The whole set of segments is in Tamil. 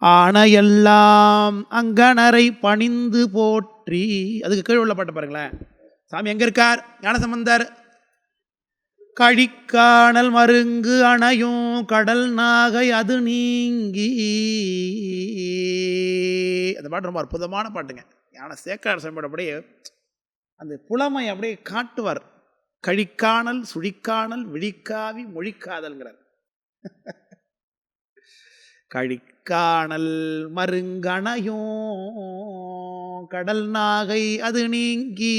ஆனையெல்லாம் அங்கனரை பணிந்து போற்றி. அதுக்கு கீழ் உள்ள பாட்டு பாருங்களேன். சாமி எங்கே இருக்கார்? ஞானசம்பந்தர். கழிக்காணல் மருங்கு அணையும் கடல் நாகை அது நீங்கி. அந்த பாட்டு ரொம்ப அற்புதமான பாட்டுங்க. ஞான சேக்கர் சாமியோட அப்படியே அந்த புலமை அப்படியே காட்டுவார். கழிக்காணல் சுழிக்காணல் விழிக்காவி மொழிக்காதல்ங்கிறார். காணல் மருங்கணையும் கடல் நாகை அது நீங்கி.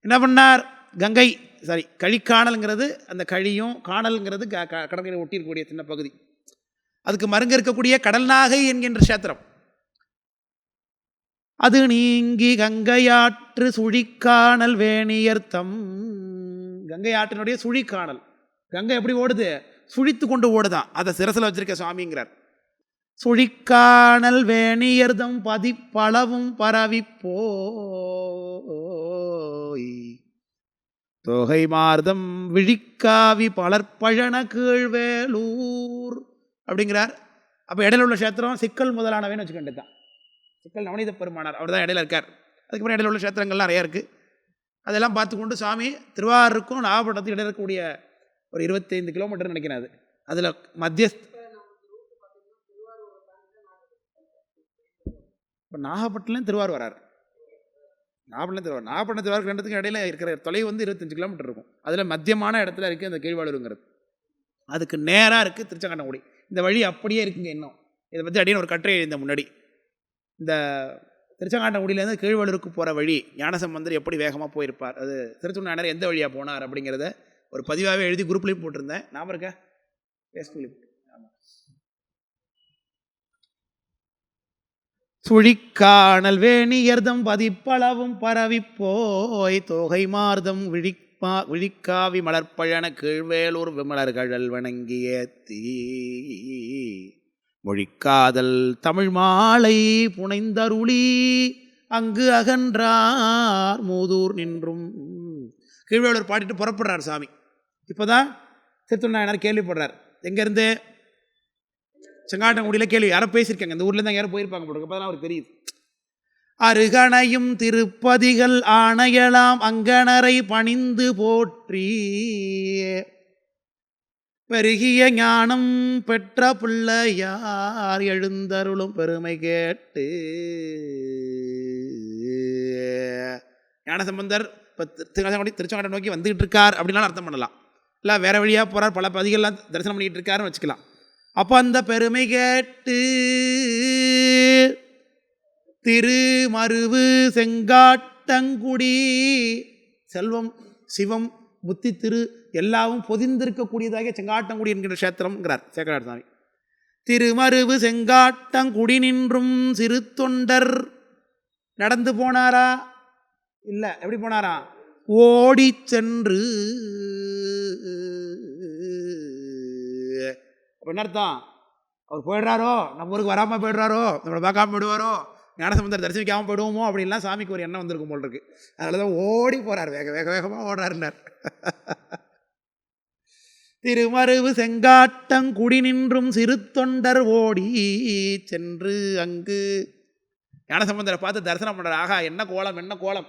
என்ன பண்ணார்? கங்கை சாரி கழிக்காணல்ங்கிறது அந்த கழியும் காணல்ங்கிறது க- க- கடற்கரை ஒட்டியிருக்கக்கூடிய சின்ன பகுதி. அதுக்கு மருங்க இருக்கக்கூடிய கடல் நாகை என்கின்ற கஷேத்திரம். அது நீங்கி கங்கையாற்று சுழிக்காணல் வேணியர்த்தம். கங்கை ஆற்றினுடைய சுழிக்காணல் கங்கை எப்படி ஓடுது? சுழித்து கொண்டு ஓடுதான். அதை சிரசில் வச்சிருக்க சுவாமிங்கிறார். சுழிக்காணல் வேணியர்தம் பதிப்பளவும் பரவி போய் தொகை மார்தம் விழிக்காவி பலர்பழன கீழ்வேலூர். அப்படிங்கிறார். அப்போ இடையில உள்ள கஷேத்திரம் சிக்கல் முதலானவைன்னு வச்சுக்கிட்டு தான் சிக்கல் நவநீத பெருமானார் அவர் தான் இடையில இருக்கார். அதுக்கப்புறம் இடையில உள்ள கஷேத்திரங்கள்லாம் நிறையா இருக்குது அதெல்லாம் பார்த்துக்கொண்டு சாமி திருவாரூருக்கும் நாகப்பட்டினத்துக்கு இடையில இருக்கக்கூடிய ஒரு இருபத்தைந்து கிலோமீட்டர் நினைக்கிறேன் அது. அதில் மத்திய இப்போ நாகப்பட்டினம் திருவாரூர் வரார். நாகப்பட்டினம் திருவாரூர் நாகப்பட்டினம் திருவாரூர் ரெண்டுத்துக்கும் இடையில இருக்கிற தொலைவு வந்து இருபத்தஞ்சு கிலோமீட்டர் இருக்கும். அதில் மத்தியமான இடத்துல இருக்குது அந்த கீழ்வாளூருங்கிறது அதுக்கு நேராக இருக்குது திருச்செங்கோட்டங்குடி. இந்த வழி அப்படியே இருக்குங்க இன்னும். இதை பற்றி அடின்னு ஒரு கட்டுரை எழுந்த முன்னாடி. இந்த திருச்செங்காட்டங்குடியிலேருந்து கீழ்வளூருக்கு போகிற வழி ஞானசம்பந்தர் எப்படி வேகமாக போயிருப்பார்? அது திருச்செங்கோட்டர் எந்த வழியாக போனார் அப்படிங்கிறத ஒரு பதிவாகவே எழுதி குரூப்லேயும் போட்டிருந்தேன். ஞாபகம் இருக்கா? ஃபேஸ்புக்லேயும் சுழிக்காணல் வேணியர்தம் பதிப்பளவும் பரவி போய் தொகை மார்தம் விழிப்பா விழிக்காவி மலர்பழன கீழ்வேலூர் விமலர்கழல் வணங்கியேத்தி மொழிக்காதல் தமிழ் மாலை புனைந்தருளி அங்கு அகன்றார் மூதூர் நின்றும். கீழ்வேலூர் பாடிட்டு புறப்படுறார் சாமி. இப்போதான் திருத்துநாயனார் கேள்விப்படுறார் எங்கேருந்து? செங்காட்டங்குடியில் கேள்வி. யாரோ பேசியிருக்காங்க. இந்த ஊரில் தான் யாரோ போயிருப்பாங்க போடுங்க அப்போ அவருக்கு தெரியுது. அருகணையும் திருப்பதிகள் ஆணையலாம் அங்கனரை பணிந்து போற்றி. பெருகிய ஞானம் பெற்ற பிள்ளையார் எழுந்தருளும் பெருமை கேட்டு. ஞானசம்பந்தர் இப்போ திருச்செங்கோடி திருச்செங்கோட்டை நோக்கி வந்துகிட்டு இருக்கார் அப்படின்னாலும் அர்த்தம் பண்ணலாம். இல்லை வேறு வழியாக போகிறார் பல பதிகள்லாம் தரிசனம் பண்ணிக்கிட்டு இருக்காருன்னு வச்சுக்கலாம். அப்போ அந்த பெருமை கேட்டு திருமருவு செங்காட்டங்குடி செல்வம் சிவம் புத்தி திரு எல்லாவும் பொதிந்திருக்கக்கூடியதாக செங்காட்டங்குடி என்கிற கஷேத்திரம்ங்கிறார் சேகரார் சாமி திருமருவு செங்காட்டங்குடி நின்றும் சிறு தொண்டர் நடந்து போனாரா? இல்லை எப்படி போனாரா? ஓடி சென்று. அப்ப என்ன அர்த்தம்? அவர் போயிடுறாரோ? நம்ம ஊருக்கு வராமல் போயிடுறாரோ? நம்மளை பார்க்காம போயிடுவாரோ? ஞானசமுந்தர் தரிசிக்காமல் போயிடுவோமோ? அப்படின்லாம் சாமிக்கு ஒரு எண்ணம் வந்திருக்கும் போல் இருக்கு. அதனால தான் ஓடி போகிறார் வேக வேக வேகமாக ஓடுறாருன்னார். திருமருவு செங்காட்டங்குடி நின்றும் சிறு தொண்டர் ஓடி சென்று அங்கு. ஞானசம்பந்தரை பார்த்து தரிசனம் பண்ணுறார் ஆகா என்ன கோலம் என்ன கோலம்?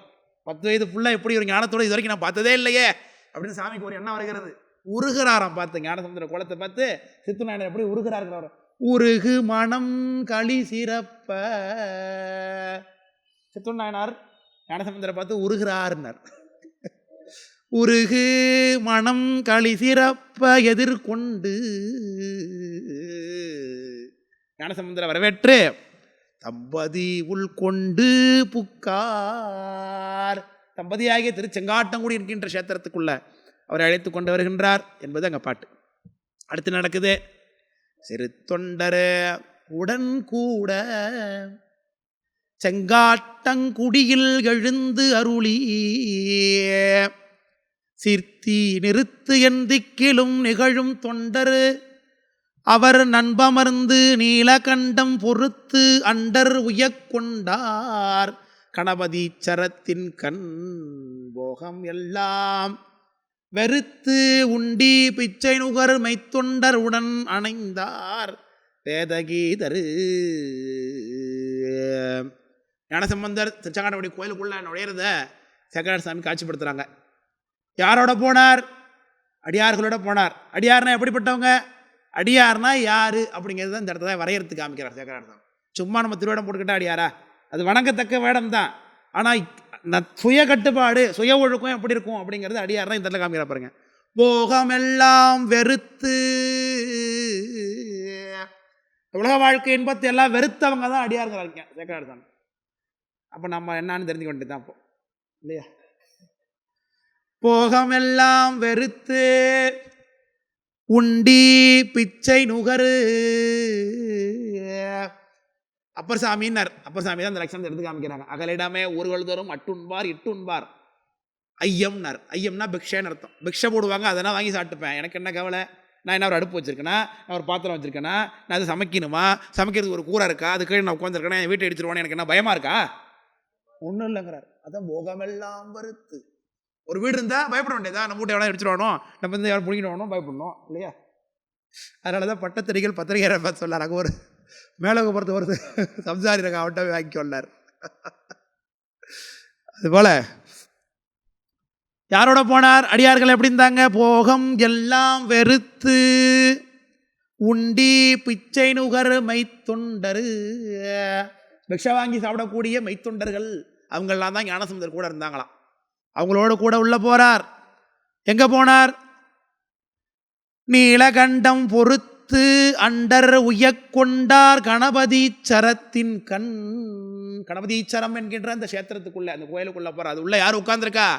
பத்து வயது ஃபுல்லாக எப்படி ஒரு ஞானத்தோட இது வரைக்கும் நான் பார்த்ததே இல்லையே? அப்படின்னு சாமிக்கு ஒரு எண்ணம் வருகிறது. உருகிறாராம் பார்த்து ஞானசமுந்திர குளத்தை பார்த்து சித்துநாயனர் எப்படி உருகிறாருங்கிறார் உருகு மனம் களி சிறப்ப. சித்துநாயனார் ஞானசமுந்திர பார்த்து உருகிறார்னார் உருகு மனம் களி சிறப்ப எதிர்கொண்டு ஞானசமுந்திர வரவேற்று தம்பதி உள்கொண்டு புக்கார். தம்பதியாகிய திருச்செங்காட்டங்குடி இருக்கின்ற கஷேத்திரத்துக்குள்ள அவரை அழைத்து கொண்டு வருகின்றார் என்பது அங்கே பாட்டு. அடுத்து நடக்குது சிறு தொண்டர் உடன் கூட செங்காட்டங்குடியில் எழுந்து அருளி சிர்த்தி நிறுத்து எந்திக்கிலும் நிகழும் தொண்டர் அவர் நண்பமர்ந்து நீலகண்டம் பொறுத்து அண்டர் உயக்கொண்டார். கணபதி சரத்தின் கண் போகம் எல்லாம் வெறுத்து உண்டி பிச்சை நுகர் மெய்த்தொண்டர் உடன் அணைந்தார். வேதகீதரு. ஞானசம்பந்தர் திருச்செங்காட்டபடி கோயிலுக்குள்ள நுழையிறத சேக்கரார் சாமி காட்சிப்படுத்துகிறாங்க யாரோட போனார்? அடியார்களோட போனார். அடியார்னா எப்படிப்பட்டவங்க? அடியார்னா யாரு? தான் இந்த இடத்துல வரையறுத்து காமிக்கிறார் சேகரார்த்தம் சும்மா நம்ம திருவேடம் போட்டுக்கிட்டா அடியாரா? அது வணங்கத்தக்க வேடம் தான். ஆனால் சுய கட்டுப்பாடு சுய ஒழுக்கம் எப்படி இருக்கும் அப்படிங்கிறது அடியார் தான் இந்த இடத்துல காமிக்கிற பாருங்க. போகமெல்லாம் வெறுத்து உலக வாழ்க்கை இன்பத்தை எல்லாம் வெறுத்தவங்க தான் அடியாருங்கிறாங்க சேகரார்த்தம் அப்போ நம்ம என்னன்னு தெரிஞ்சுக்க வேண்டியது தான் அப்போ. இல்லையா? போகமெல்லாம் வெறுத்து உண்டி பிச்சை நுகரு. அப்பர் சாமின்னார் அப்பர் சாமி தான் அந்த லட்சணத்தை எடுத்து காமிக்கிறாங்க. அகலிடமே ஊர்கள் தரும் அட்டுண்பார் இட்டுண்பார். ஐயம்னார். ஐயம்னா பிக்ஷேன்னு அர்த்தம். பிக்ஷை போடுவாங்க அதெல்லாம் வாங்கி சாப்பிட்டுப்பேன். எனக்கு என்ன கவலை? நான் என்ன ஒரு அடுப்பு வச்சிருக்கேனா? நான் ஒரு பாத்திரம் வச்சிருக்கேனா? நான் அது சமைக்கணுமா? சமைக்கிறதுக்கு ஒரு கூரை இருக்கா? அது கீழே நான் உட்காந்துருக்கேனா என் வீட்டை அடிச்சிருவானே எனக்கு என்ன பயமா இருக்கா? ஒன்றும் இல்லைங்கிறார். அதான் போகமெல்லாம் வருத்து. ஒரு வீடு இருந்தால் பயப்பட வேண்டியதா நம்ம வீட்டை எவ்வளோ அடிச்சிருவானோ நம்ம வந்து யாரும் பிடிக்கணும் பயப்படணும். இல்லையா? அதனால தான் பட்டத்தறிகள் பத்திரிகை பார்த்து சொல்லார் அங்கே ஒரு மேலக பொறுத்த ஒரு சம்சாரி ரகம் வாங்கி கொள்ளார் அதுபோல் யாரோட போனார்? அடியார்கள் எப்படி இருந்தாங்க? போகம் எல்லாம் வெறுத்து உண்டி பிச்சை நுகர் மைத்தொண்டரு பிக்ஷை வாங்கி சாப்பிடக்கூடிய மைத்தொண்டர்கள் அவங்கெல்லாம் தான் ஞானசமுதர் கூட இருந்தாங்களாம். அவங்களோட கூட உள்ளே போகிறார் எங்கே போனார்? நீலகண்டம் பொறுத்து அண்டர் உயக்கொண்டார் கணபதீச்சரத்தின் கண். கணபதீச்சரம் என்கின்ற அந்த கஷேத்திரத்துக்குள்ளே அந்த கோயிலுக்குள்ளே போகிறார் அது உள்ளே யார் உட்கார்ந்துருக்கா?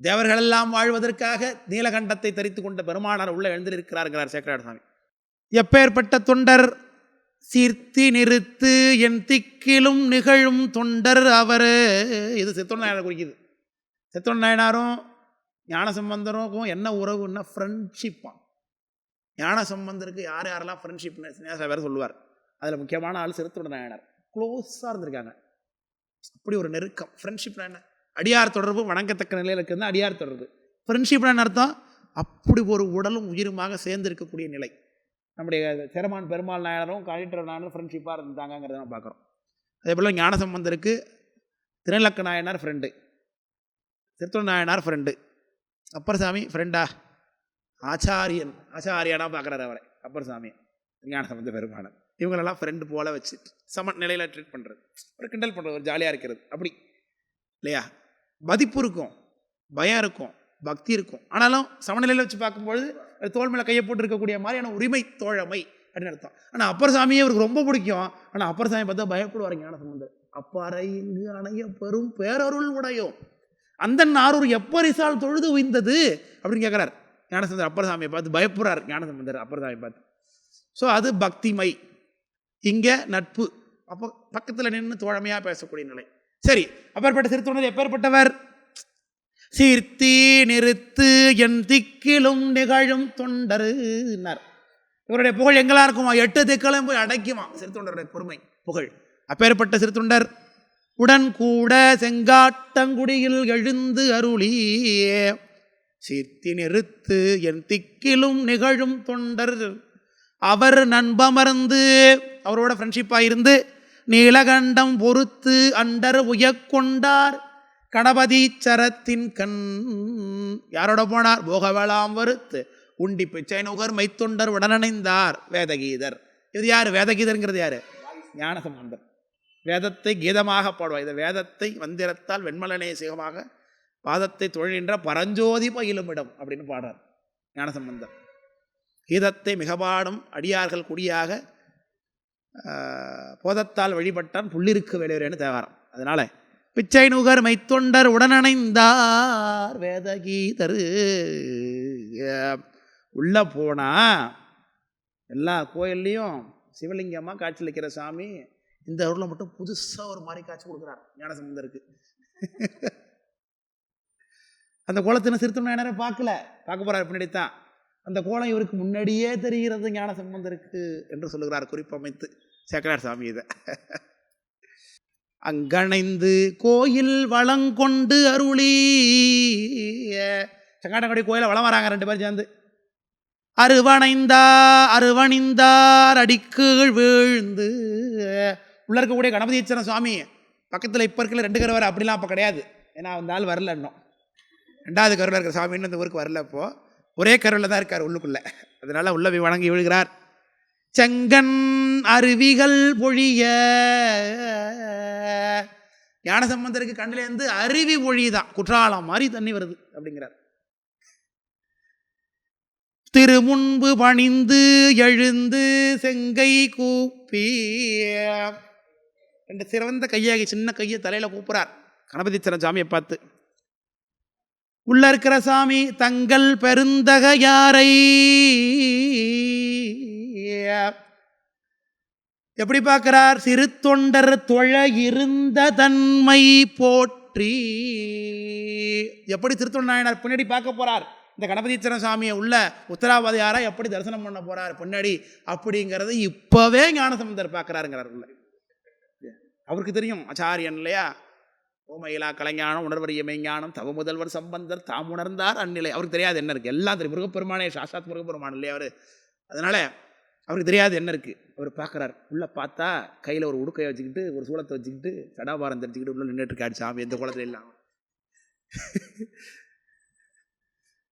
தேவர்கள் எல்லாம் வாழ்வதற்காக நீலகண்டத்தை தரித்து கொண்ட பெருமானார் உள்ளே எழுந்திருக்கிறார்கிறார் சேக்கராட சாமி எப்பேற்பட்ட தொண்டர் சீர்த்தி நிறுத்து என் திக்கிலும் நிகழும் தொண்டர் அவர். இது சித்தொன் குறிக்குது. சித்தொன் நாயனாரும் ஞானசம்பந்தருக்கும் என்ன உறவுன்னா ஃப்ரெண்ட்ஷிப்பான் ஞானசம்பந்தருக்கு யார் யாரெல்லாம் ஃப்ரெண்ட்ஷிப்னு சின்ன வேறு சொல்லுவார். அதில் முக்கியமான ஆள் சிறுத்தொண்ட நாயனார் க்ளோஸாக இருந்திருக்காங்க. அப்படி ஒரு நெருக்கம். ஃப்ரெண்ட்ஷிப்னா என்ன? அடியார் தொடர்பு வணங்கத்தக்க நிலையில் இருக்கிறது அடியார் தொடர்பு. ஃப்ரெண்ட்ஷிப்னா என்ன அர்த்தம்? அப்படி ஒரு உடலும் உயிருமாக சேர்ந்து இருக்கக்கூடிய நிலை. நம்முடைய சிரமான் பெருமாள் நாயனரும் கழிட்டர் நாயனரும் ஃப்ரெண்ட்ஷிப்பாக இருந்தாங்கிறத நம்ம பார்க்குறோம். அதே போல் ஞானசம்பந்தருக்கு திருநலக்க நாயனார் ஃப்ரெண்டு திருத்தொண்ட நாயனார் ஃப்ரெண்டு அப்பர் சாமி ஃப்ரெண்டா ஆச்சாரியன். ஆச்சாரியனாக பார்க்குறாரு அவரை. அப்பர் சாமி ஞானசம்பந்த பெருமானன் இவங்களெல்லாம் ஃப்ரெண்டு போல வச்சு சம நிலையில் ட்ரீட் பண்ணுறது ஒரு கிண்டல் பண்ணுறது ஒரு ஜாலியாக இருக்கிறது. அப்படி. இல்லையா? மதிப்பு இருக்கும். பயம் இருக்கும். பக்தி இருக்கும். ஆனாலும் சமநிலையில் வச்சு பார்க்கும்பொழுது அது தோல் மேலே கையை போட்டு இருக்கக்கூடிய மாதிரியான உரிமை தோழமை அப்படின்னு அர்த்தம். ஆனால் அப்பர் சாமியே அவருக்கு ரொம்ப பிடிக்கும். ஆனால் அப்பர் சாமி பார்த்தா பயப்படுவார் ஞான சம்பந்தர். அப்பாறை இங்கு அணைய பெரும் பேரருள் உடையும். அந்த நாரூர் எப்பரிசால் தொழுது உய்ந்தது அப்படின்னு கேட்குறார் ஞானசந்தர் அப்பரசாமியை பார்த்து பயப்படுறார் ஞானசம்பந்தர் அப்பரசாமி பார்த்து. ஸோ அது பக்திமை. இங்கே நட்பு. அப்போ பக்கத்தில் நின்று தோழமையாக பேசக்கூடிய நிலை. சரி அப்பேற்பட்ட சிறுத்தொண்டர் எப்பேற்பட்டவர்? சீர்த்தி நிறுத்து என் திக்கிலும் நிகழும் தொண்டருன்னார். இவருடைய புகழ் எங்கெல்லாம் இருக்குமா? எட்டு திக்களையும் போய் அடைக்குமா? சிறுத்தொண்டருடைய பொறுமை புகழ். அப்பேற்பட்ட சிறுத்தொண்டர்? உடன்கூட செங்காட்டங்குடியில் எழுந்து அருளி சீர்த்தி நிறுத்து என் திக்கிலும் நிகழும் தொண்டர் அவர் நண்பமர்ந்து அவரோட ஃப்ரெண்ட்ஷிப்பாக இருந்து நீலகண்டம் பொறுத்து அண்டர் உயக்கொண்டார். கணபதி சரத்தின் கண் யாரோட போனார்? போகவேளாம் வருத்து. உண்டி பிச்சை நுகர் மைத்தொண்டர் உடனணைந்தார் வேதகீதர். இது யார்? வேதகீதர்ங்கிறது யார்? ஞானசம்பந்தர். வேதத்தை கீதமாக பாடுவார். இந்த வேதத்தை வந்திரத்தால் வெண்மலனே சிகமாக பாதத்தை தொழிலின்ற பரஞ்சோதி பயிலும் இடம் அப்படின்னு பாடுறார். ஞானசம்பந்தர். கீதத்தை மிக பாடும் அடியார்கள் குடியாக போதத்தால் வழிபட்டான் புள்ளிருக்கு வேலைவரேன்னு தேவாரம். அதனால் பிச்சை நுகர் மைத்தொண்டர் உடனணைந்தார் வேதகீதரு. உள்ளே போனால் எல்லா கோயில்லையும் சிவலிங்கமாக காட்சியளிக்கிற சாமி இந்த ஊரில் மட்டும் புதுசாக ஒரு மாதிரி காட்சி கொடுக்குறார் ஞானசம்பந்தருக்கு. அந்த கோலத்தின சிறுத்தம் நேரம் பார்க்கல. பார்க்க போகிறார் பின்னாடி தான். அந்த கோலம் இவருக்கு முன்னாடியே தெரிகிறது ஞான சம்பந்தருக்கு என்று சொல்லுகிறார் குறிப்பமைத்து சேக்கரார் சாமி இதை. அங்கணைந்து கோயில் வளங்கொண்டு அருளி செங்காட்டங்குடி கோயிலை வளம் வராங்க ரெண்டு பேரும் சேர்ந்து. அருவணைந்தா அருவணிந்தார் அடிக்கீழ் வீழ்ந்து. உள்ள இருக்கக்கூடிய கணபதீஸ்வரன் சுவாமி பக்கத்தில் இப்போ இருக்கிற ரெண்டு கருவர் அப்படிலாம் அப்போ கிடையாது. ஏன்னா அந்த ஆள் வரல இன்னும். ரெண்டாவது கருவில் இருக்கிற சாமின்னு அந்த ஊருக்கு வரல இப்போ ஒரே கருவில் தான் இருக்கார் உள்ளுக்குள்ளே. அதனால் உள்ள போய் வணங்கி விழுகிறார். செங்கன் அருவிகள் பொழிய ஞானசம்பந்தருக்கு கண்ணிலேருந்து அருவி பொழியுதான் குற்றாலம் மாதிரி தண்ணி வருது அப்படிங்கிறார். திருமுன்பு பணிந்து எழுந்து செங்கை கூப்பி ரெண்டு சிறந்த கையாகி சின்ன கையை தலையில கூப்பிட்றார் கணபதித்தன சாமியை பார்த்து உள்ள இருக்கிற சாமி தங்கள் பெருந்தக யாரை எப்படி பார்க்கிறார்? சிறு தொண்டர் தொழ இருந்த தன்மை போற்றி. எப்படி திருத்தொண்ட நாயனார் பின்னாடி பார்க்க போறார்? இந்த கணபதீச்சரன் சாமியை உள்ள உத்தராவதியாரா எப்படி தரிசனம் பண்ண போறார்? பின்னாடி அப்படிங்கிறத இப்பவே ஞானசம்பந்தர் பார்க்கறாருங்கிறார் உள்ள. அவருக்கு தெரியும் ஆச்சாரியன் இல்லையா? ஓமையிலா கலைஞானம் உணர்வறிய மெய்ஞானம் தவ முதல்வர் சம்பந்தர் தாம் உணர்ந்தார் அந்நிலை. அவருக்கு தெரியாது என்ன இருக்குது எல்லாம் தெரியும். முருகப்பெருமானே சாஸ்தாத் முருகப்பெருமான் இல்லையா அவர்? அதனால் அவருக்கு தெரியாது என்ன இருக்குது அவர் பார்க்குறார் உள்ளே பார்த்தா கையில் ஒரு உடுக்கையை வச்சுக்கிட்டு ஒரு சூளத்தை வச்சுக்கிட்டு சடாபாரம் தெரிஞ்சுக்கிட்டு உள்ள நின்றுட்டு இருக்காரு சாமி. எந்த குளத்துல இல்லாம.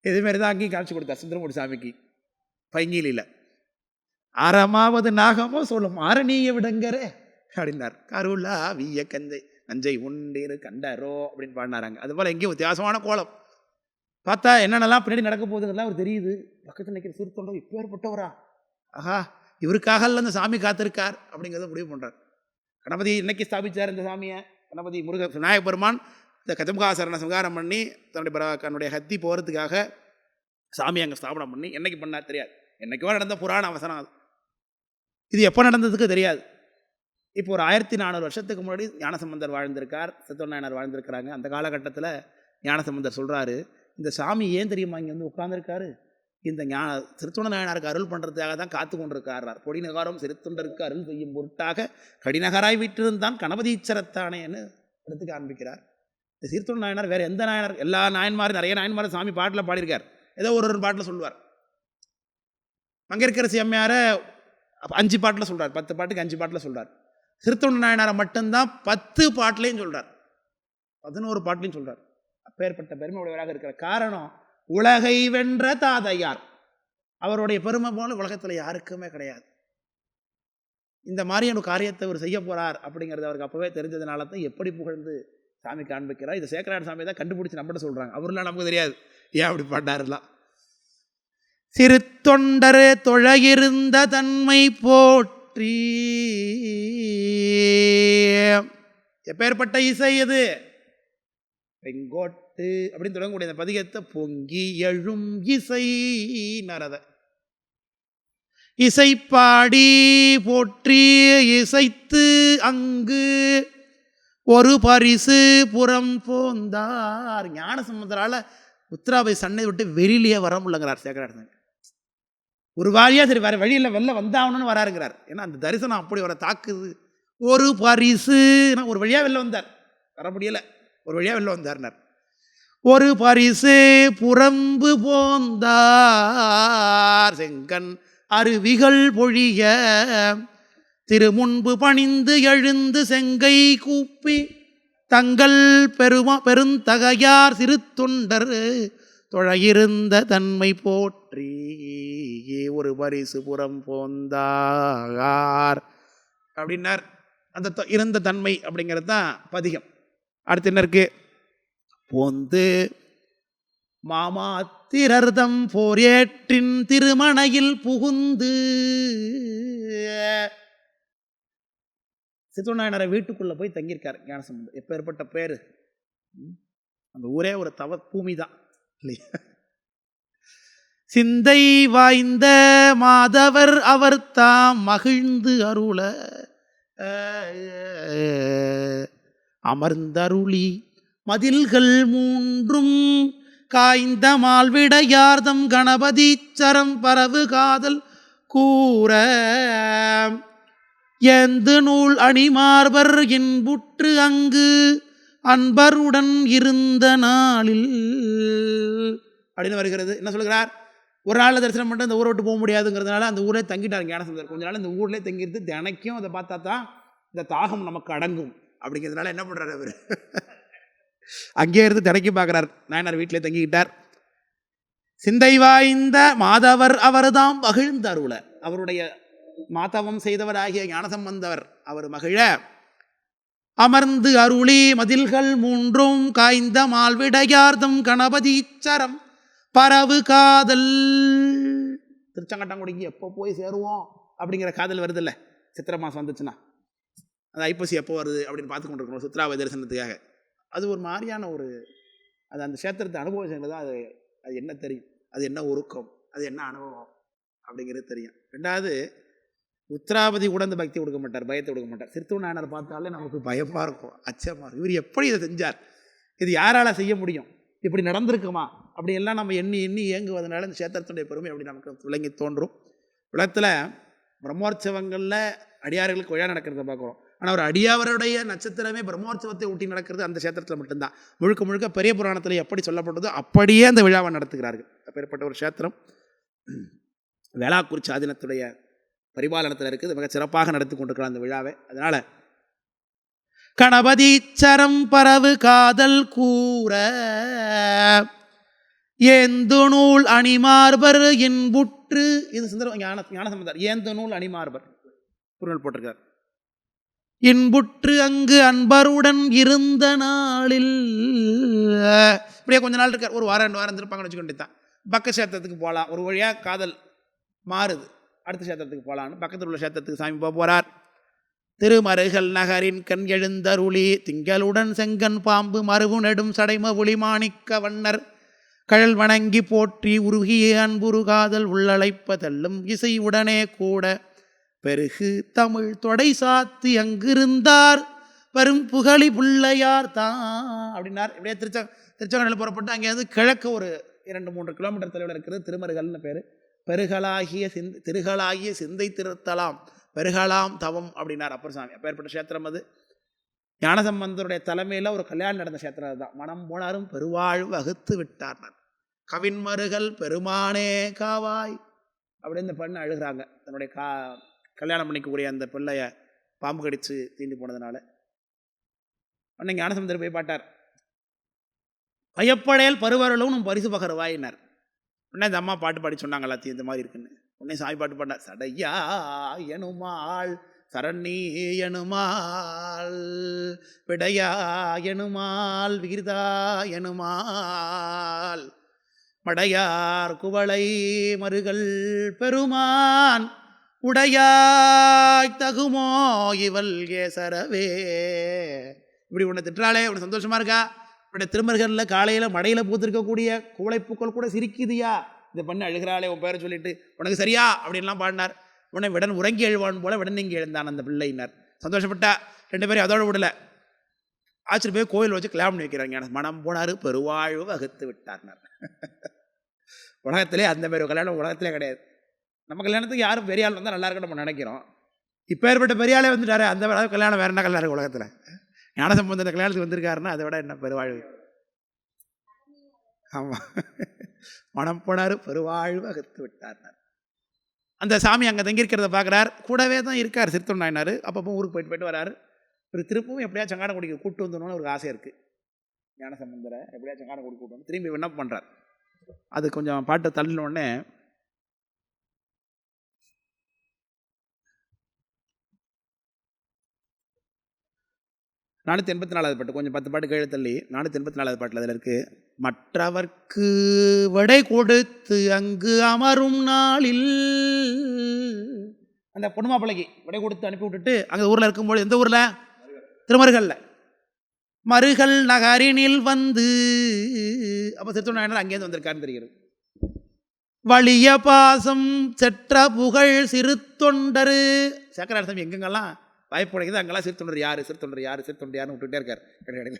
இதுமாரி தான் அங்கேயும் காமிச்சு கொடுத்தார் சுந்தரமூர்த்தி சாமிக்கு. பைங்கிலியில். அறமாவது நாகமோ சொல்லும் அறநீய விடங்கரே அப்படின்னார். கருளா வீய கந்தை நஞ்சை உண்டிரு கண்டரோ அப்படின்னு பாடினாராங்க. அது போல் எங்கேயும் வித்தியாசமான கோலம். பார்த்தா என்னென்னலாம் பின்னாடி நடக்க போகுதுங்கலாம் அவர் தெரியுது. பக்கத்தில் நிற்கிற சிறு தொண்டர் இப்போ ஏற்பட்டவரா? ஆஹா இவருக்காக இல்லை அந்த சாமி காத்திருக்கார் அப்படிங்கிறத முடிவு பண்ணுறார் கணபதி இன்னைக்கு ஸ்தாபிச்சார் இந்த சாமியை. கணபதி முருக விநாயக பெருமான் இந்த கதம்காசரணை சங்காரம் பண்ணி தன்னுடைய பர தன்னுடைய ஹத்தி போகிறதுக்காக சாமி அங்கே ஸ்தாபனம் பண்ணி என்னைக்கு பண்ணார் தெரியாது. என்றைக்கோ நடந்த புராண அவசரம் அது. இது எப்போ நடந்ததுக்கு தெரியாது. இப்போ ஒரு ஆயிரத்தி நானூறு வருஷத்துக்கு முன்னாடி ஞானசம்பந்தர் வாழ்ந்திருக்கார் சித்தநாயனார் வாழ்ந்திருக்கிறாங்க. அந்த காலகட்டத்தில் ஞானசம்பந்தர் சொல்கிறாரு இந்த சாமி ஏன் தெரியுமா இங்கே வந்து உட்காந்துருக்காரு இந்த ஞா திருத்துண நாயனாருக்கு அருள் பண்ணுறதுக்காக தான் காத்து கொண்டிருக்காரார் பொடிநகாரம் சிறுத்தொண்டருக்கு அருள் செய்யும் பொருட்டாக கடிநகராய் விட்டிருந்தான் கணபதீச்சரத்தானேன்னு எடுத்து காண்பிக்கிறார் இந்த சிறுத்துண நாயனார் வேறு எந்த நாயனார் எல்லா நாயன்மாரும் நிறைய நாயன்மாரும் சாமி பாட்டில் பாடியிருக்கார். ஏதோ ஒரு ஒரு பாட்டில் சொல்லுவார். மங்கையர்க்கரசி அம்மையாரை அஞ்சு பாட்டில் சொல்கிறார் பத்து பாட்டுக்கு அஞ்சு பாட்டில் சொல்கிறார் சிறுத்தொண்ட நாயனாரை மட்டும்தான் பத்து பாட்டிலையும் சொல்கிறார் பதினோரு பாட்டிலையும் சொல்கிறார் அப்பேற்பட்ட பெருமை உடையவராக இருக்கிற காரணம் உலகை வென்ற தாதையார். அவருடைய பெருமை போல உலகத்தில் யாருக்குமே கிடையாது. இந்த மாதிரியான காரியத்தை அவர் செய்ய போகிறார் அப்படிங்கிறது அவருக்கு அப்போவே தெரிஞ்சதுனால தான் எப்படி புகழ்ந்து சாமி காண்பிக்கிறார். இது சேக்கராடு சாமி தான் கண்டுபிடிச்சி நம்மகிட்ட சொல்கிறாங்க அவர்லாம் நமக்கு தெரியாது. ஏன் அப்படி பாட்டாருலாம்? சிறு தொண்டரே தொழையிருந்த தன்மை போற்றி எப்பேற்பட்ட இசை இது? பெங்கோட்டு அப்படின்னு தொடங்கக்கூடிய அந்த பதிகத்தை பொங்கி எழும் இசை நரத. இசைப்பாடி போற்றி இசைத்து அங்கு ஒரு பரிசு புறம் போந்தார். ஞான சமுதரால உத்தராபை சன்னை விட்டு வெளியிலேயே வர முடியலங்கிறார் சேகராடு ஒரு வாரியாக சரி வேறு வழியில் வெளில வந்தாகணும்னு வராருங்கிறார். ஏன்னா அந்த தரிசனம் அப்படி வர தாக்குது. ஒரு பரிசு ஒரு வழியாக வெளில வந்தார். வர முடியலை. ஒரு வழியாக வெளில வந்தார்னார் ஒரு பரிசு புறம்பு போந்தார் செங்கன் அருவிகள் பொழிய. திருமுன்பு பணிந்து எழுந்து செங்கை கூப்பி தங்கள் பெருமா பெருந்தகையார் சிறு தொண்டர் தொழையிருந்த தன்மை போற்றி ஒரு பரிசு புறம் போந்தார். அப்படின்னார். அந்த இருந்த தன்மை அப்படிங்கிறது தான் பதிகம். அடுத்து என்ன இருக்கு? போந்து மாமாத்திரர்தம் போரேற்றின் திருமணையில் புகுந்து சித்துநாயனரை வீட்டுக்குள்ளே போய் தங்கியிருக்கார் ஞானசம்பந்தர். எப்பேற்பட்ட பேர்? அந்த ஊரே ஒரு தவ பூமி தான். இல்லையா? சிந்தை வாய்ந்த மாதவர் அவர் தாம் மகிழ்ந்து அருள அமர்ந்தருளி. மதில்கள் மூன்றும் காய்ந்த மால்விடையார்தம் கணபதி சரம் பரவு காதல் கூற. எந்து நூல் அணிமார்பர் இன்புற்று அங்கு அன்பருடன் இருந்த நாளில். அப்படின்னு வருகிறது. என்ன சொல்கிறார்? ஒரு நாளில் தரிசனம் பண்ணிட்டு அந்த ஊரை விட்டு போக முடியாதுங்கிறதுனால அந்த ஊரே தங்கிட்டார் ஞானசந்தர் கொஞ்ச நாள் இந்த ஊர்லேயே தங்கியிருந்து தினைக்கும் அதை பார்த்தா தான் இந்த தாகம் நமக்கு அடங்கும் அப்படிங்கிறதுனால என்ன பண்ணுறாரு அவர்? அங்கே இருந்து தினைக்கும் பார்க்குறார். நாயனார் வீட்டிலே தங்கிக்கிட்டார். சிந்தை வாய்ந்த மாதவர் அவர்தாம் மகிழ்ந்தருள அவருடைய மாதவம் செய்தவராகிய ஞானசம்பந்தவர் அவர் மகிழ. அமர்ந்து அருளி மதில்கள் மூன்றும் காய்ந்த மால்விடையார்தம் கணபதீச்சரம் பரவு காதல். திருச்சங்கட்டாங்குடிக்கு எப்போ போய் சேருவோம் அப்படிங்கிற காதல் வருதில்ல? சித்திரை மாதம் வந்துச்சுன்னா. அது ஐப்பசி எப்போ வருது அப்படின்னு பார்த்து கொண்டிருக்கணும் சித்ராவை தரிசனத்துக்காக. அது ஒரு மாதிரியான ஒரு அது அந்த சேத்திரத்தை அனுபவம் தான் அது அது என்ன தெரியும்? அது என்ன உருக்கம்? அது என்ன அனுபவம்? அப்படிங்கிறது தெரியும். ரெண்டாவது உத்திராபதி கூட அந்த பக்தி கொடுக்க மாட்டார் பயத்தை கொடுக்க மாட்டார். சிறுத்தூர் நாயனர் பார்த்தாலே நமக்கு பயமாக இருக்கும். அச்சமாக இருக்கும். இவர் எப்படி இதை செஞ்சார்? இது யாரால் செய்ய முடியும்? இப்படி நடந்திருக்குமா? அப்படி எல்லாம் நம்ம எண்ணி எண்ணி இயங்குவதனால இந்த சேத்திரத்துடைய பெருமை அப்படி நமக்கு விளங்கி தோன்றும். உலகத்தில் பிரம்மோற்சவங்களில் அடியார்களுக்கு விழா நடக்கிறத பார்க்குறோம். ஆனால் ஒரு அடியாவருடைய நட்சத்திரமே பிரம்மோற்சவத்தை ஊட்டி நடக்கிறது அந்த சேத்திரத்தில் மட்டும்தான். முழுக்க முழுக்க பெரிய புராணத்தில் எப்படி சொல்லப்பட்டதோ அப்படியே அந்த விழாவை நடத்துகிறார்கள். அப்பேற்பட்ட ஒரு சேத்திரம். வேளாக்குறிச்சி ஆதீனத்துடைய பரிபாலனத்தில் இருக்குது. மிக சிறப்பாக நடத்தி கொண்டிருக்கிறார் அந்த விழாவை. அதனால் கணபதீச்சரம் பரவு காதல் கூற ஏந்து நூல் அணிமார்பர் என்புற்று இது சுந்தர ஞான சம்பந்தார். ஏந்து நூல் அணிமார்பர். குரல் போட்டிருக்கார். இன்புற்று அங்கு அன்பருடன் இருந்த நாளில் இப்படியே கொஞ்ச நாள் இருக்கார். ஒரு வாரம் ரெண்டு வாரம் இருந்திருப்பாங்கன்னு வச்சுக்கொண்டு தான் பக்க சேத்திரத்துக்கு போகலாம் ஒரு வழியாக காதல் மாறுது. அடுத்த சேத்திரத்துக்கு போகலான்னு பக்கத்தில் உள்ள சேத்திரத்துக்கு சாமி போக போகிறார் திருமருகல் நகரின் கண் எழுந்தருளி திங்களுடன் செங்கன் பாம்பு மருவு நெடும் சடைமபுலி மாணிக்க வண்ணர். கழல் வணங்கி போற்றி உருகிய அன்புரு காதல் உள்ளழைப்பதல்லும் இசை உடனே கூட. பெருகு தமிழ் தொடை சாத்தி அங்கிருந்தார். வரும் புகழி புள்ளையார் தான் அப்படின்னார். இப்படியே திருச்ச திருச்செங்கோடில் புறப்பட்டு அங்கேருந்து கிழக்கு ஒரு இரண்டு மூன்று கிலோமீட்டர் தொலைவில் இருக்கிறது திருமருகல்னு பேர். பெருகலாகிய சிந்தை திருகலாகிய சிந்தை திருத்தலாம். பெருகலாம் தவம் அப்படின்னார் அப்பர் சாமி. அப்பேற்பட்ட கஷேத்திரம் அது. ஞானசம்பந்தருடைய தலைமையில் ஒரு கல்யாணம் நடந்த கஷேத்திரம் தான் மனம் போனாரும் பெருவாழ் வகுத்து விட்டார்னர் கவின்மருகள் பெருமானே காவாய் அப்படின்னு இந்த பெண்ணு அழுகிறாங்க. தன்னுடைய கா கல்யாணம் பண்ணிக்கக்கூடிய அந்த பிள்ளைய பாம்பு கடித்து தீண்டி போனதுனால. உடனே ஞானசமுந்தர் போய் பாட்டார் பயப்படையல் பருவரலும் பரிசு பகருவாயினார். உடனே இந்த அம்மா பாட்டு பாடி சொன்னாங்க எல்லாத்தையும் இந்த மாதிரி இருக்குன்னு. உடனே சாமி பாட்டு பாடினார். சடையா எனுமாள் சரணி விடையாயனுமால் விகிதாயனுமால் மடையார் குவளை மருகள் பெருமான் உடையாய் தகுமோ இவள் கேசரவே இப்படி உன்னை திட்டுறாளே உனக்கு சந்தோஷமா இருக்கா? இப்படி திருமருகனில் காலையில் மடையில் பூத்திருக்கக்கூடிய குவளைப்பூக்கள் கூட சிரிக்குதியா? இதை பண்ணி அழுகிறாளே உன் பேரை சொல்லிட்டு உனக்கு சரியா? அப்படின்லாம் பாடினார். உடனே விடன் உறங்கி எழுவான் போல விடன் இங்கே எழுந்தான் அந்த பிள்ளையினர். சந்தோஷப்பட்டா ரெண்டு பேரும் அதோடு விடல. ஆச்சரிய போய் கோயில் வச்சு கல்யாணம் பண்ணி வைக்கிறாங்க. மனம் போனார் பெருவாழ்வு வகுத்து விட்டார்னார். உலகத்திலே அந்த மாதிரி ஒரு கல்யாணம் உலகத்திலே கிடையாது. நம்ம கல்யாணத்துக்கு யாரும் பெரிய ஆள் வந்தால் நல்லா இருக்குன்னு நம்ம நினைக்கிறோம். இப்போ ஏற்பட்ட பெரிய ஆளே வந்துட்டாரு. அந்த அளவு கல்யாணம் வேற என்ன கல்யாணம் உலகத்தில்? ஞான சம்பந்த கல்யாணத்துக்கு வந்திருக்காருன்னா அதை விட என்ன பெருவாழ்வு? ஆமாம் மனம் போனார் பெருவாழ்வு அகத்து விட்டார்னார். அந்த சாமி அங்கே தங்கியிருக்கிறத பார்க்குறார். கூடவே தான் இருக்கார் சிறுத்தொன் நாயனார். அப்பப்போ ஊருக்கு போயிட்டு போயிட்டு வராரு. ஒரு திருப்பவும் எப்படியா குடிக்கு கூப்பிட்டு வந்துடணும்னு ஒரு ஆசை இருக்குது ஞானசம்பந்தரை எப்படியா சங்கானக்குடி கூப்பிட்டு வந்து திரும்பி விண்ணப்பம் பண்ணுறார் அது கொஞ்சம் பாட்டை தள்ளினோடனே நானூற்றி எண்பத்தி நாலாவது பாட்டு. கொஞ்சம் பத்து பாட்டு கீழே தள்ளி நானூற்றி எண்பத்தி நாலாவது பாட்டில் அதில் இருக்குது மற்றவர்க்கு வடை கொடுத்து அங்கு அமரும் நாளில் அந்த பொண்ணுமாப்பிள்ளைக்கு விடை கொடுத்து அனுப்பி விட்டுட்டு அங்கே ஊரில் இருக்கும்போது எந்த ஊரில்? திருமருகல்ல. மருகல் நகரினில் வந்து அப்போ சித்தநாயனர் அங்கேருந்து வந்திருக்காருன்னு தெரிகிறது. வலிய பாசம் செற்ற புகழ் சிறு தொண்டரு. சக்கராரசம் எங்கெங்கெல்லாம் பயப்படுகிறது அங்கெல்லாம் சிறுத்தொண்டர் யார்? சிறுத்தொண்டர் யார்? சிறுத்தொண்டர் யாருன்னு விட்டுட்டே இருக்கார். இடையில.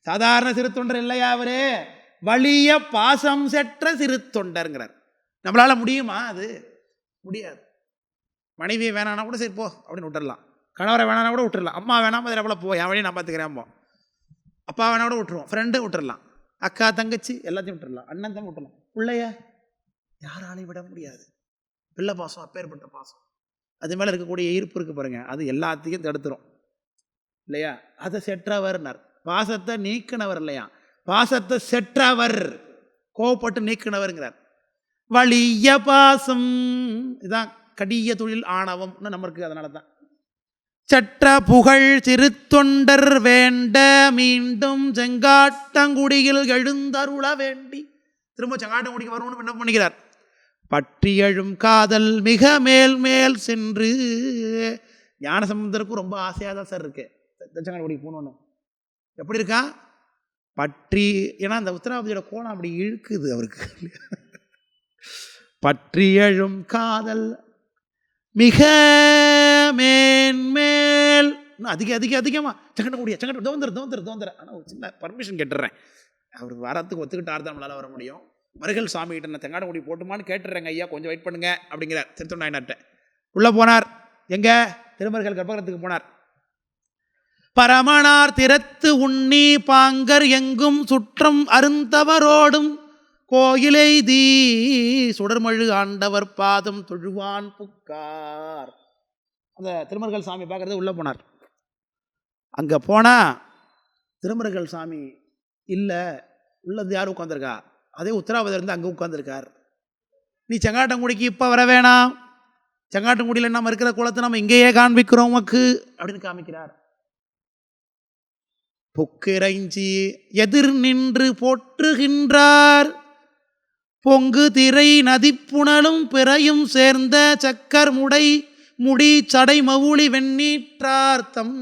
சாதாரண சிறு தொண்டர் இல்லையா அவரு? வலிய பாசம் செற்ற சிறு தொண்டருங்கிறார். நம்மளால் முடியுமா அது? முடியாது. மனைவியை வேணான்னா கூட சரி போ அப்படின்னு விட்டுடலாம் கணவரை வேணானா கூட விட்டுடலாம் அம்மா வேணாம் அதில் போல போ என் வழி நான் பார்த்துக்கிறேன் போ. அப்பா வேணா கூட விட்டுருவோம். ஃப்ரெண்டு விட்டுடலாம் அக்கா தங்கச்சி எல்லாத்தையும் விட்டுடலாம் அண்ணன் தான் விட்டுடலாம் பிள்ளைய யாராலையும் விட முடியாது. பிள்ளை பாசம் அப்பேற்பட்ட பாசம். அது மேலே இருக்கக்கூடிய ஈர்ப்பு இருக்குது பாருங்கள் அது எல்லாத்தையும் தடுத்துரும். இல்லையா? அதை செற்றவர்னார். பாசத்தை நீக்கினவர் இல்லையா? பாசத்தை செற்றவர். கோவப்பட்டு நீக்கினவருங்கிறார். வலிய பாசம். இதுதான் கடிய தொழில் ஆணவம்னு நம்மளுக்கு அதனால தான். சற்ற புகழ் திருத்தொண்டர் வேண்ட மீண்டும் செங்காட்டங்குடியில் எழுந்தருள வேண்டி திரும்ப செங்காட்டங்குடிக்கு வரணும்னு என்ன பண்ணிக்கிறார்? பற்றியழும் காதல் மிக மேல் மேல் சென்று. ஞானசம்பந்தருக்கும் ரொம்ப ஆசையாக தான் சார் இருக்கு. செங்காட்டங்குடிக்கு போகணுன்னு எப்படி இருக்கா? பற்றி ஏன்னா அந்த உத்தராபதியோட கோணம் அப்படி இழுக்குது அவருக்கு. பற்றியழும் காதல் மிக மேன்மேல் இன்னும் அதிக அதிக அதிகமாக சங்கடக்கூடிய கூடிய செங்கட்ட தோந்தர தோந்தர ஆனால் ஒரு சின்ன பர்மிஷன் கேட்டுறேன் அவர் வரத்துக்கு ஒத்துக்கிட்டார் தான் நம்மளால் வர முடியும். மருகல் சாமி கிட்ட நான் தெங்காடங்குடி போட்டுமான்னு கேட்டுறேங்க ஐயா. கொஞ்சம் வெயிட் பண்ணுங்க அப்படிங்கிறார் திருத்தம் நாயனார்கிட்ட உள்ளே போனார். எங்க? திருமருகல் கர்ப்பகரத்துக்கு போனார். பரமனார் திறத்து உண்ணி பாங்கர் எங்கும் சுற்றம் அருந்தவரோடும் கோயிலை தீ சுடர்மழு ஆண்டவர் பாதம் தொழுவான் புக்கார். அந்த திருமருகல் சாமி பார்க்கறது உள்ளே போனார். அங்கே போனால் திருமருகல் சாமி இல்லை உள்ளது யார் உட்காந்துருக்கா அதே உத்தராபதியில இருந்து அங்கே உட்காந்துருக்கார் நீ செங்காட்டங்குடிக்கு இப்போ வர வேணாம். செங்காட்டங்குடியில் நம்ம இருக்கிற குளத்தை நம்ம இங்கேயே காண்பிக்கிறோம் உமக்கு அப்படின்னு காமிக்கிறார். பொக்கிறைஞ்சி எதிர் நின்று போற்றுகின்றார். பொங்கு திரை நதிப்புணலும் பிறையும் சேர்ந்த சக்கர் முடை முடி சடை மவுளி வெண்ணீற்றார்த்தம்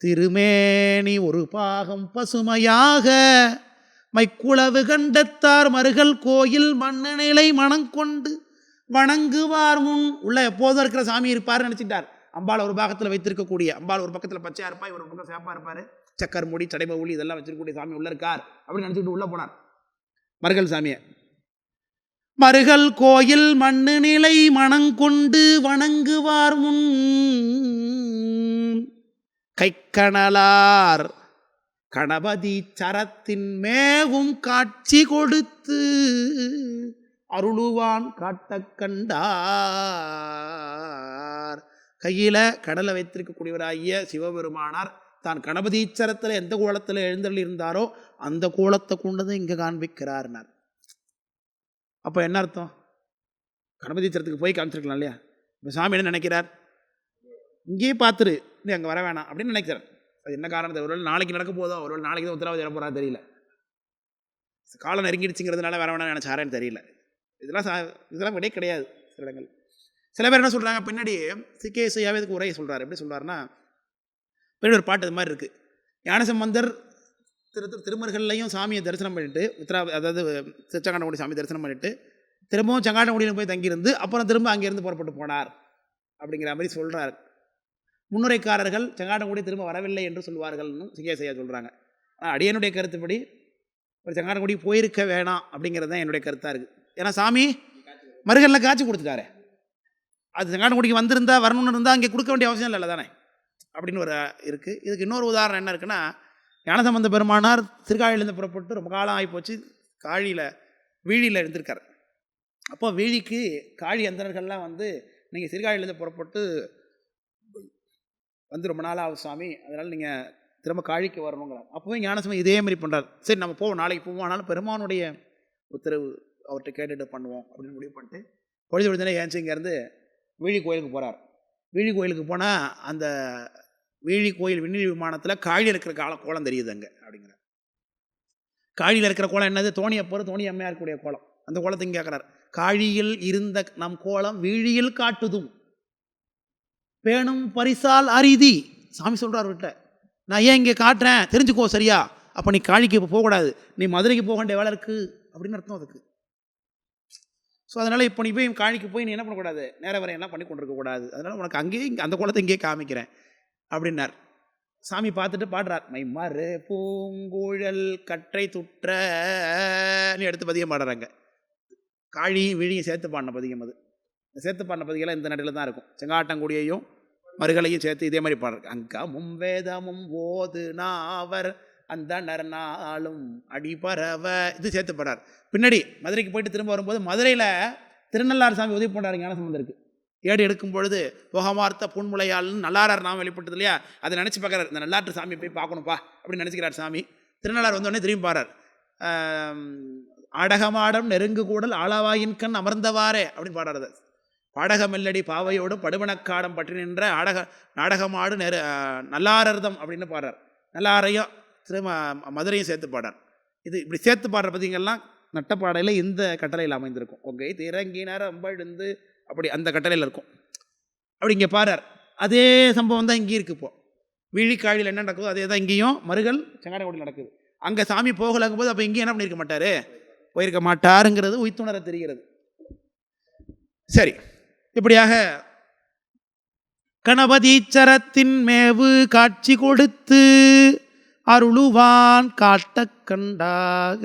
திருமேனி ஒரு பாகம் பசுமையாக மைக்குளவு கண்டத்தார் மருகல் கோயில் மண்ணநிலை மணங்கொண்டு வணங்குவார் முன். உள்ள எப்போதும் இருக்கிற சாமி இருப்பார் நினச்சிட்டார். அம்பாள் ஒரு பாகத்தில் வைத்திருக்கக்கூடிய அம்பாள் ஒரு பக்கத்தில் பச்சையா இருப்பா இவர் ஒரு பக்கம் சேப்பா இருப்பார். சக்கர் முடி சடைமவுளி இதெல்லாம் வச்சிருக்கக்கூடிய சாமி உள்ள இருக்கார் அப்படின்னு நினச்சிட்டு உள்ள போனார். மருகல் சாமியை. மருகல் கோயில் மண்ணு நிலை மணங்கொண்டு வணங்குவார் முன். கைக்கணலார் கணபதி சரத்தின் மேவும் காட்சி கொடுத்து அருளுவான் காட்ட கண்டார். கையில் கடலை வைத்திருக்கக்கூடியவராகிய சிவபெருமானார் தான் கணபதீச்சரத்தில் எந்த கோலத்தில் எழுந்தருள் இருந்தாரோ அந்த கோலத்தை கொண்டு இங்கே காண்பிக்கிறார்னார். அப்போ என்ன அர்த்தம்? கணபதீச்சரத்துக்கு போய் காமிச்சிருக்கலாம் இல்லையா? இப்போ சாமி என்ன நினைக்கிறார்? இங்கேயே பார்த்துரு நீ அங்கே வர வேணாம் அப்படின்னு நினைக்கிறார். அது என்ன காரணத்தை ஒருவேளை நாளைக்கு நடக்க போதோ ஒருவேளை நாளைக்கு தான் உத்தரவாதம் இட போகிறா தெரியல. காலம் நெருங்கிடுச்சுங்கிறதுனால வர வேணாம்னு நினச்சாரேன்னு தெரியல. இதெல்லாம் சா இதெல்லாம் விடையே கிடையாது சில இடங்கள். சில பேர் என்ன சொல்கிறாங்க பின்னாடி சிகேசையாவே இதுக்கு உரையை சொல்கிறார் எப்படி சொல்கிறாருன்னா பின்னாடி ஒரு பாட்டு இது மாதிரி இருக்குது ஞானசம்பந்தர் திரு திருமர்கள்லையும் சாமியை தரிசனம் பண்ணிட்டு உத்தரா அதாவது திருச்செங்காட்டங்குடி சாமி தரிசனம் பண்ணிட்டு திரும்பவும் செங்காட்டங்குடியில் போய் தங்கியிருந்து அப்புறம் திரும்ப அங்கேருந்து புறப்பட்டு போனார். அப்படிங்கிற மாதிரி சொல்கிறார் முன்னுரைக்காரர்கள் செங்காட்டங்குடி திரும்ப வரவில்லை என்று சொல்வார்கள்னு சிங்கேசையா சொல்கிறாங்க ஆனால் அடியனுடைய கருத்துப்படி ஒரு செங்காட்டங்குடி போயிருக்க வேணாம் அப்படிங்கிறது தான் என்னுடைய கருத்தாக இருக்குது ஏன்னா சாமி மருகலில் காட்சி கொடுத்துட்டாரு. அது செங்காட்டங்குடிக்கு வந்திருந்தா வரணும்னு இருந்தால் அங்கே கொடுக்க வேண்டிய அவசியம் இல்லை தானே? அப்படின்னு ஒரு இருக்குது இதுக்கு இன்னொரு உதாரணம் என்ன இருக்குன்னா ஞானசம்பந்த பெருமானார் திருக்காழிலேருந்து புறப்பட்டு ரொம்ப காலம் ஆகிப்போச்சு. காழியில் வீழியில் இருந்திருக்கார் அப்போ வீழிக்கு காழி அந்தனர்கள்லாம் வந்து நீங்கள் சிறுகாழிலேருந்து புறப்பட்டு வந்து ரொம்ப நாள் ஆகும் சுவாமி. அதனால் நீங்கள் திரும்ப காழிக்கு வரணுங்கிறார். அப்போவே ஞானசம்பந்தம் இதே மாதிரி பண்ணுறார் சரி நம்ம போவோம் நாளைக்கு போவோம். ஆனாலும் பெருமானுடைய உத்தரவு அவர்கிட்ட கேட்டுட்டு பண்ணுவோம் அப்படின்னு முடிவு பண்ணிட்டு பொழுது பொழுதுனே ஏன்ச்சு இங்கேருந்து வீழி கோயிலுக்கு போகிறார் வீழி கோயிலுக்கு போனால் அந்த வீழி கோயில் விண்ணில் விமானத்தில் காழியில் இருக்கிற கால கோலம் தெரியுது அங்கே அப்படிங்கிற காழியில் இருக்கிற கோலம் என்னது? தோணியப்பர் தோணி அம்மையாக இருக்கக்கூடிய கோலம். அந்த கோலத்தை இங்கே கேட்குறார் காழியில் இருந்த நம் கோலம் வீழியில் காட்டுதும். பேணும் பரிசால் அரிதி. சாமி சொல்கிறார் அவர்கிட்ட நான் ஏன் இங்கே காட்டுறேன்? தெரிஞ்சுக்கோ சரியா? அப்போ நீ காழிக்கு இப்போ போகக்கூடாது. நீ மதுரைக்கு போக வேண்டிய வேலை இருக்குது அப்படின்னு அர்த்தம் அதுக்கு. ஸோ அதனால் இப்போ நீ போய் காழிக்கு போய் நீ என்ன பண்ணக்கூடாது? நேர வரையெல்லாம் பண்ணி கொண்டிருக்க கூடாது. அதனால் உனக்கு அங்கேயே இங்கே அந்த குளத்தை இங்கேயே காமிக்கிறேன். அப்படின்னார். சாமி பார்த்துட்டு பாடுறார் மை மறு பூங்குழல் கற்றை துற்ற நீ எடுத்து பதியம் பாடுறாங்க. காழியும் விழியும் சேர்த்து பாடின பதியம் அது. இந்த சேர்த்து பாடின பதிகெல்லாம் இந்த நடையில் தான் இருக்கும். செங்காட்டங்குடியையும் மறுகளையும் சேர்த்து இதே மாதிரி பாடுறாங்க அங்கமும் வேதமும் ஓது நாவர் அந்த நரநாளும் அடிபரவ இது சேர்த்து பாடுறார். பின்னாடி மதுரைக்கு போயிட்டு திரும்ப வரும்போது மதுரையில் திருநள்ளாறு சாமி உதவி பண்ணுறாரு இருக்குது ஏடு எடுக்கும் பொழுது போகமார்த்த புன்முளையாள்னு நல்லாரார் நாம வெளிப்பட்டது இல்லையா? அதை நினச்சி பார்க்குறாரு. இந்த நல்லாற்று சாமி போய் பார்க்கணும்ப்பா அப்படின்னு நினச்சிக்கிறார் சாமி. திருநள்ளார் வந்தோடனே திரும்பி பாடுறார். ஆடகமாடம் நெருங்கு கூடல் ஆளாவாயின் கண் அமர்ந்தவாறே அப்படின்னு பாடுறது பாடக மெல்லடி பாவையோடு படுவனக்காடம் பற்றி நின்ற ஆடக நாடகமாடு நெரு நல்லாரர்தம் அப்படின்னு பாடுறார். நல்லாரையும் திரும்ப மதுரையும் சேர்த்து பாடுறார். இது இப்படி சேர்த்து பாடுற பதிங்கெல்லாம் நட்டப்பாடையில் இந்த கட்டளையில் அமைந்திருக்கும். கொங்கை திறங்கினார் அம்பழுந்து அப்படி அந்த கட்டளையில் இருக்கும். அப்படி இங்கே பாடுறார். அதே சம்பவம் தான் இங்கேயும் இருக்குது இப்போ. விழிக்காழியில் என்ன நடக்குதோ அதே தான் இங்கேயும் மறுகள் செங்காடகோடியில் நடக்குது. அங்கே சாமி போகலங்கும் போது அப்போ இங்கேயும் என்ன பண்ணியிருக்க மாட்டார்? போயிருக்க மாட்டாருங்கிறது உய்த்துணர தெரிகிறது. சரி. இப்படியாக கணபதீச்சரத்தின் மேவு காட்சி கொடுத்து அருளுவான் காட்டக் கண்டாகார்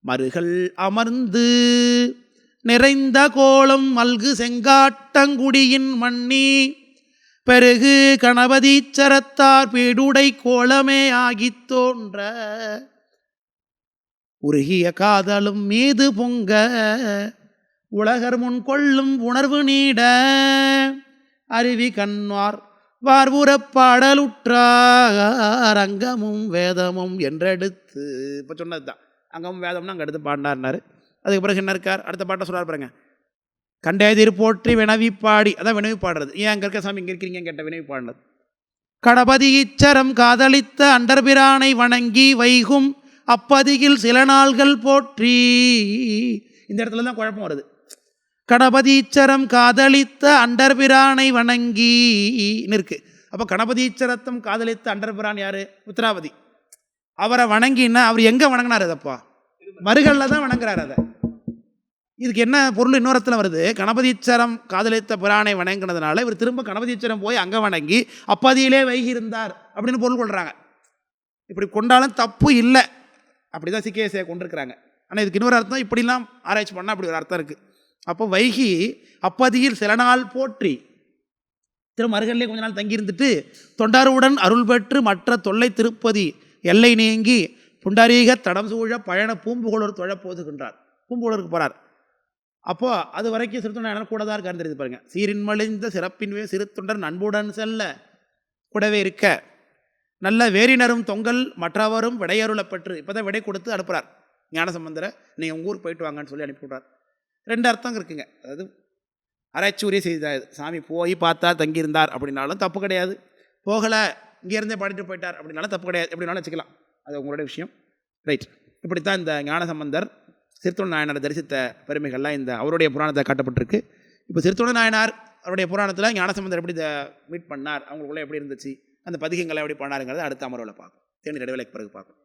மருகள் அமர்ந்து நிறைந்த கோலம் மல்கு செங்காட்டங்குடியின் மண்ணி. பெருகு கணபதீச்சரத்தார் பீடுடை கோலமே ஆகித் தோன்ற உருகிய காதலும் மீது பொங்க உலகர் முன் கொள்ளும் உணர்வு நீட அருவி கண்வார் வார்புறப் பாடலுற்றார் அங்கமும் வேதமும் என்றெடுத்து இப்போ சொன்னது தான் அங்கமும் வேதம்னு அங்கே எடுத்து பாடினார்னாரு. அதுக்கு பிறகு என்ன இருக்கார்? அடுத்த பாட்டை சொல்கிறார் பாருங்க. கண்டேதிர் போற்றி வினவி பாடி அதான் வினவி பாடுறது. ஏன் அங்கே இருக்க சாமி இங்கே இருக்கிறீங்க கேட்ட வினவி பாடினது. கடபதி இச்சரம் காதலித்த அண்டர்பிரானை வணங்கி வைகும் அப்பதியில் சில நாள்கள் போற்றி. இந்த இடத்துல தான் குழப்பம் வருது. கணபதீச்சரம் காதலித்த அண்டர்பிரானை வணங்கின்னு இருக்கு அப்போ கணபதீச்சரத்தம் காதலித்த அண்டர்பிரான் யாரு? உத்திராபதி. அவரை வணங்கின்னா அவர் எங்கே வணங்கினார் அதப்பா மறுகளில் தான் வணங்குறார் அதை. இதுக்கு என்ன பொருள் இன்னொருத்தில் வருது? கணபதீச்சரம் காதலித்த பிரானை வணங்கினதுனால இவர் திரும்ப கணபதீச்சரம் போய் அங்கே வணங்கி அப்பதியிலே வைகி இருந்தார் அப்படின்னு பொருள் கொள்கிறாங்க இப்படி கொண்டாலும் தப்பு இல்லை. அப்படி தான் சிகேசியை கொண்டிருக்கிறாங்க. ஆனால் இதுக்கு இன்னொரு அர்த்தம் இப்படிலாம் ஆராய்ச்சி பண்ணால் அப்படி ஒரு அர்த்தம் இருக்குது அப்போ வைகி அப்பதியில் சில நாள் போற்றி திரும்ப அருகல்லே கொஞ்ச நாள் தங்கியிருந்துட்டு தொண்டாருடன் அருள் பெற்று மற்ற தொல்லை திருப்பதி எல்லை நீங்கி புண்டரீக தடம் சூழ பழன பூம்புகழூர் தொழ போதுகின்றார். பூம்புகழூருக்கு போகிறார் அப்போ அது வரைக்கும் சிறுத்தொண்டர் கூட தான் இருக்காருன்னு தெரியுது பாருங்கள் சீரின் மலிந்த சிறப்பின்வே சிறு தொண்டர் நண்புடன் செல்ல கூடவே இருக்க நல்ல வேரினரும் தொங்கல் மற்றவரும் விடையருளப் பெற்று இப்போ தான் விடை கொடுத்து அனுப்புகிறார் ஞானசம்பந்தரை நீங்கள் உங்கள் ஊர் போயிட்டு வாங்கன்னு சொல்லி அனுப்பிவிட்றார் ரெண்டு அர்த்தம் இருக்குங்க. அதாவது அரைச்சூரிய செய்தார் சாமி போய் பார்த்தா தங்கியிருந்தார் அப்படின்னாலும் தப்பு கிடையாது. போகலை இங்கேருந்தே பாடிட்டு போயிட்டார் அப்படின்னாலும் தப்பு கிடையாது. எப்படினாலும் வச்சுக்கலாம். அது உங்களுடைய விஷயம். ரைட். இப்படித்தான் இந்த ஞானசம்பந்தர் சிறுத்தொண்ட நாயனாரை தரிசித்த பெருமைகள்லாம் இந்த அவருடைய புராணத்தை காட்டப்பட்டிருக்கு. இப்போ சிறுத்தொண்ட நாயனார் அவருடைய புராணத்தில் ஞானசம்பந்தர் எப்படி மீட் பண்ணார்? அவங்களுக்குள்ளே எப்படி இருந்துச்சு? அந்த பதிகங்களை எப்படி பண்ணாருங்கிறத அடுத்த அமர்வில் பார்க்கும் தேனி இடைவேளைக்கு பிறகு பார்க்கும்